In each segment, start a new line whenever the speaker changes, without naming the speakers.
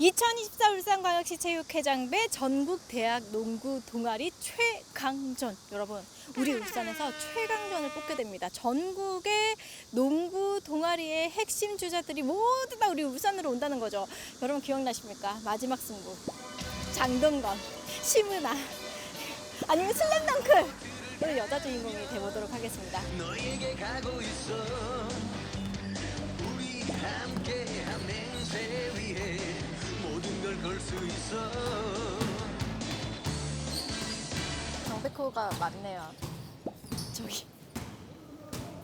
2024 울산광역시 체육회장배 전국 대학 농구 동아리 최강전 여러분 우리 울산에서 최강전을 뽑게 됩니다. 전국의 농구 동아리의 핵심 주자들이 모두 다 우리 울산으로 온다는 거죠. 여러분 기억나십니까? 마지막 승부 장동건, 심은아 아니면 슬램덩크 오늘 여자 주인공이 돼보도록 하겠습니다.
너에게 가고 있어 우리 함께 수 있어
강백호가 맞네요. 저기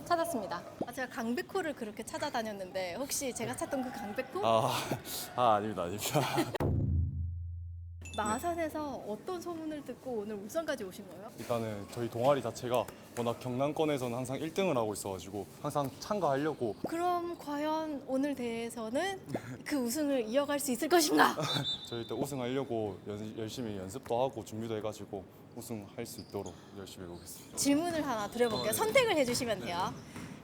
찾았습니다. 아, 제가 강백호를 그렇게 찾아다녔는데 혹시 제가 찾던 그 강백호?
아, 아 아닙니다, 아닙니다.
마산에서 어떤 소문을 듣고 오늘 울산까지 오신 거예요?
일단은 저희 동아리 자체가 워낙 경남권에서는 항상 1등을 하고 있어가지고 항상 참가하려고
그럼 과연 오늘 대회에서는 그 우승을 이어갈 수 있을 것인가?
저희 일단 우승하려고 연- 열심히 연습도 하고 준비도 해가지고 우승할 수 있도록 열심히 해보겠습니다.
질문을 하나 드려볼게요. 선택을 해주시면 돼요.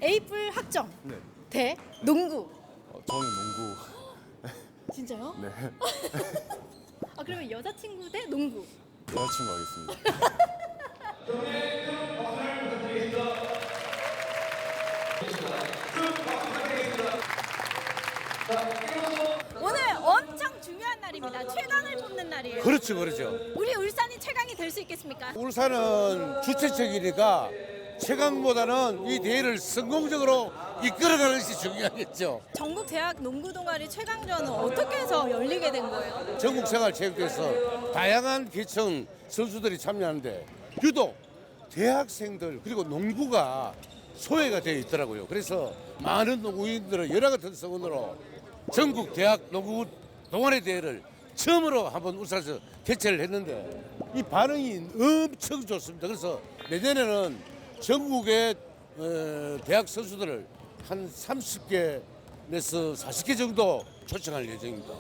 A뿔 학점
네,
대 농구.
어, 저는 농구.
진짜요?
네,
아 그러면 여자친구 대 농구.
여자친구 하겠습니다.
오늘 엄청 중요한 날입니다. 최강을 뽑는 날이에요.
그렇죠, 그렇죠.
우리 울산이 최강이 될 수 있겠습니까?
울산은 주최측이니까 최강보다는 이 대회를 성공적으로 이끌어가는 것이 중요하겠죠.
전국 대학 농구 동아리 최강전은 어떻게 해서 열리게 된 거예요?
전국 생활 체육대에서 다양한 계층 선수들이 참여하는데 유독 대학생들 그리고 농구가 소외가 되어 있더라고요. 그래서 많은 농구인들은 여러 같은 성원으로 전국 대학 농구 동아리 대회를 처음으로 한번 울산에서 개최를 했는데 이 반응이 엄청 좋습니다. 그래서 내년에는 전국의 어, 대학 선수들을 한 30개 내서 40개 정도 초청할 예정입니다.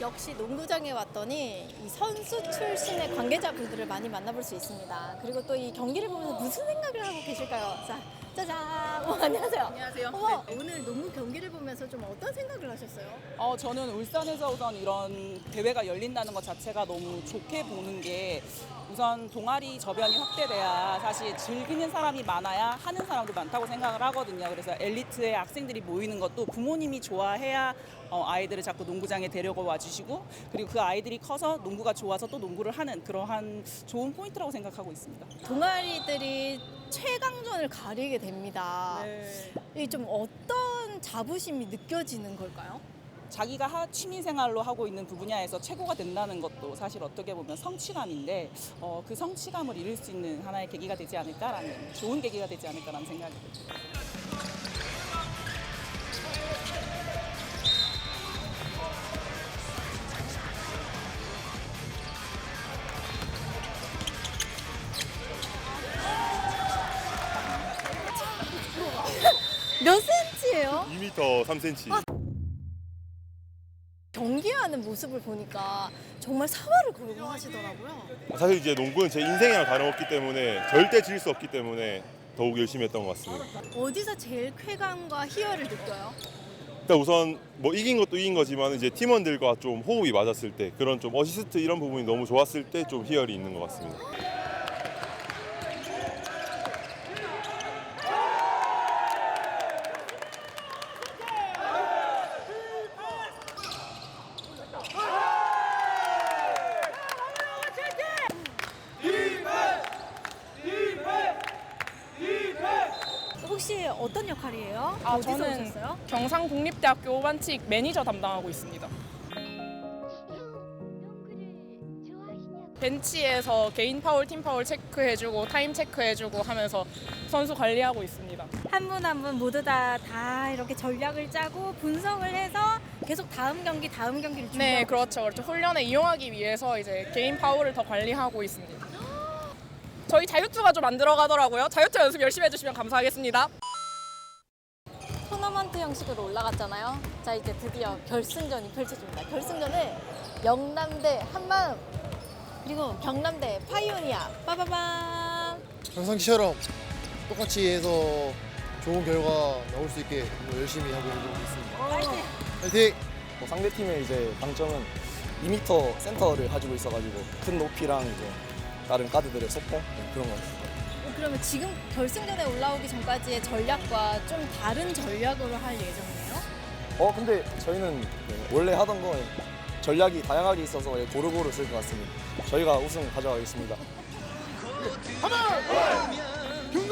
역시 농구장에 왔더니 이 선수 출신의 관계자분들을 많이 만나볼 수 있습니다. 그리고 또 이 경기를 보면서 무슨 생각을 하고 계실까요? 자, 짜잔. 어, 안녕하세요.
안녕하세요.
어머, 오늘 농구 경기를 보면서 좀 어떤 생각을 하셨어요?
어, 저는 울산에서 우선 이런 대회가 열린다는 것 자체가 너무 좋게 보는 게 우선 동아리 저변이 확대돼야 사실 즐기는 사람이 많아야 하는 사람도 많다고 생각을 하거든요. 그래서 엘리트의 학생들이 모이는 것도 부모님이 좋아해야 어, 아이들을 자꾸 농구장에 데려가 와주시고 그리고 그 아이들이 커서 농구가 좋아서 또 농구를 하는 그러한 좋은 포인트라고 생각하고 있습니다.
동아리들이 최강전을 가리게 됩니다.
네.
이좀 어떤 자부심이 느껴지는 걸까요?
자기가 하, 취미 생활로 하고 있는 그 분야에서 최고가 된다는 것도 사실 어떻게 보면 성취감인데 어, 그 성취감을 이룰 수 있는 하나의 계기가 되지 않을까라는 좋은 계기가 되지 않을까라는 생각이 듭니다.
1m 3cm.
경기하는 모습을 보니까 정말 사활을 걸고 하시더라고요.
사실 이제 농구는 제 인생이랑 가려웠기 때문에 절대 질 수 없기 때문에 더욱 열심히 했던 것 같습니다.
어디서 제일 쾌감과 희열을 느껴요?
일단 우선 뭐 이긴 것도 이긴 거지만 이제 팀원들과 좀 호흡이 맞았을 때 그런 좀 어시스트 이런 부분이 너무 좋았을 때 좀 희열이 있는 것 같습니다.
어떤 역할이에요?
아,
어디서
저는
오셨어요?
경상국립대학교 오반칙 매니저 담당하고 있습니다. 벤치에서 개인 파울, 팀 파울 체크해주고 타임 체크해주고 하면서 선수 관리하고 있습니다.
한 분 한 분 모두 다, 다 이렇게 전략을 짜고 분석을 해서 계속 다음 경기, 다음 경기를 준비하고
네, 그렇죠. 그렇죠. 훈련에 이용하기 위해서 이제 개인 파울을 더 관리하고 있습니다. 저희 자유투가 좀 안 들어가더라고요. 자유투 연습 열심히 해주시면 감사하겠습니다.
형식으로 올라갔잖아요. 자 이제 드디어 결승전이 펼쳐집니다. 결승전을 영남 대 한마음 그리고 경남대 파이오니아 빠바밤.
평상시처럼 똑같이 해서 좋은 결과 나올 수 있게 열심히 하고 있습니다. 화이팅!
뭐 상대 팀의 이제 강점은 2m 센터를 가지고 있어가지고 큰 높이랑 이제 다른 가드들의 속공 네, 그런 거 같아요.
어, 그러면 지금 결승전에 올라오기 전까지의 전략과 좀 다른 전략으로 할 예정이에요?
어 근데 저희는 네, 원래 하던 거 전략이 다양하게 있어서 고루고루 쓸 것 같습니다. 저희가 우승 가져가겠습니다.
모든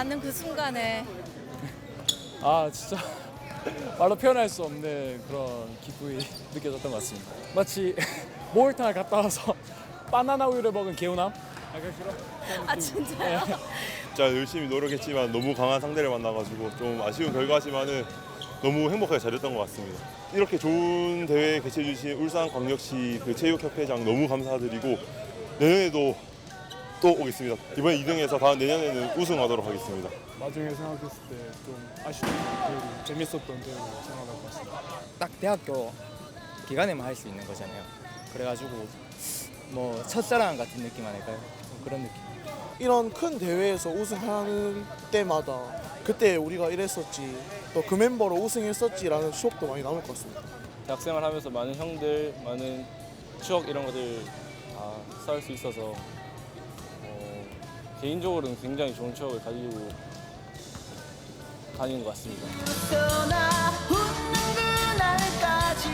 받는 그 순간에
아 진짜 말로 표현할 수 없는 그런 기분이 느껴졌던 것 같습니다. 마치 목욕탕을 갔다 와서 바나나 우유를 먹은 개운함? 약간 그런 그런
아
느낌.
진짜요?
진짜 열심히 노력했지만 너무 강한 상대를 만나가지고 좀 아쉬운 결과지만은 너무 행복하게 잘했던 것 같습니다. 이렇게 좋은 대회 개최해 주신 울산광역시 그 체육협회장 너무 감사드리고 내년에도 또 오겠습니다. 이번에 2등해서 다음 내년에는 우승하도록 하겠습니다.
나중에 생각했을 때 좀 아쉬운 그리고 재밌었던 대회로 생각할 것 같습니다.
딱 대학교 기간에만 할 수 있는 거잖아요. 그래가지고 뭐 첫사랑 같은 느낌 아닐까요? 좀 그런 느낌.
이런 큰 대회에서 우승하는 때마다 그때 우리가 이랬었지 또 그 멤버로 우승했었지라는 추억도 많이 남을 것 같습니다.
대학생활 하면서 많은 형들, 많은 추억 이런 것들 다 쌓을 수 있어서 어, 개인적으로는 굉장히 좋은 추억을 가지고 다니는 것 같습니다.
떠나 웃는 그날까지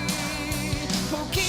포기